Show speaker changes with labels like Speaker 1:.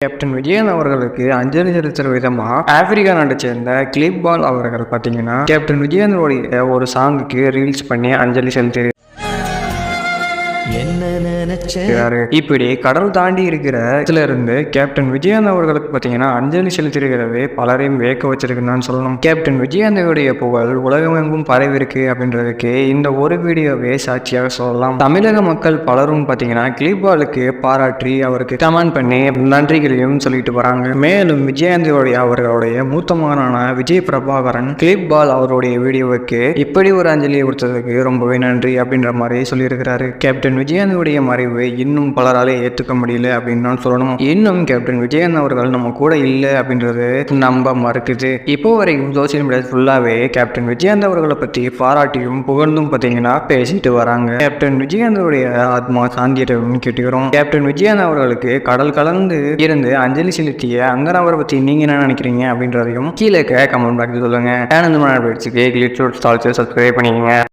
Speaker 1: Captain Vijayan அவர்களுக்கு அஞ்சலி செலுத்துற விதமா Africa நாட்டை சேர்ந்த கிளிப் பால் அவர்கள் பார்த்தீங்கன்னா கேப்டன் விஜயனுடைய ஒரு சாங்குக்கு ரீல்ஸ் பண்ணி அஞ்சலி செலுத்தி இப்படி கடல் தாண்டி இருக்கிற இடத்துல இருந்து கேப்டன் விஜயகாந்த் அவர்களுக்கு பார்த்தீங்கன்னா அஞ்சலி செலுத்திருக்கிறவே பலரையும் வேக்க வச்சிருக்குன்னு சொல்லணும். கேப்டன் விஜயகாந்தோடைய புகழ் உலகமெங்கும் பரவிருக்கு அப்படின்றதுக்கு இந்த ஒரு வீடியோவே சாட்சியாக சொல்லலாம். தமிழக மக்கள் பலரும் பார்த்தீங்கன்னா கிளிபாலுக்கு பாராட்டி அவருக்கு கமெண்ட் பண்ணி நன்றிகளையும் சொல்லிட்டு வராங்க. மேலும் விஜயகாந்தோடைய அவர்களுடைய மூத்த மகனான விஜய் பிரபாகரன் கிளிப் பால் அவருடைய வீடியோவுக்கு இப்படி ஒரு அஞ்சலியை கொடுத்ததுக்கு ரொம்பவே நன்றி அப்படின்ற மாதிரி சொல்லியிருக்கிறாரு. கேப்டன் விஜயகாந்தோடைய மறைவு இன்னும் பலராலே ஏற்றுக்க முடியல அப்படின்னு தான் சொல்லணும். இன்னும் கேப்டன் விஜயன் அவர்கள் நம்ம கூட இல்லை அப்படின்றது நம்ப மறுக்குது. இப்போ வரைக்கும் சோசியல் மீடியா ஃபுல்லாகவே கேப்டன் விஜயந்த் அவர்களை பற்றி பாராட்டியும் புகழ்ந்தும் பார்த்தீங்கன்னா பேசிட்டு வராங்க. கேப்டன் விஜயந்தருடைய ஆத்மா சாந்தியிடம் கேட்டுக்கிறோம். கேப்டன் விஜயந்த் அவர்களுக்கு கடல் கலந்து இருந்து அஞ்சலி செலுத்திய அந்த நபரை பற்றி நீங்க என்ன நினைக்கிறீங்க அப்படின்றதையும் கீழே கமெண்ட் பாக்ஸ் சொல்லுங்க. சேனல் இந்த மாதிரி அப்டேட்ஸுக்கு கிளிட் சப்ஸ்கிரைப் பண்ணிக்கங்க.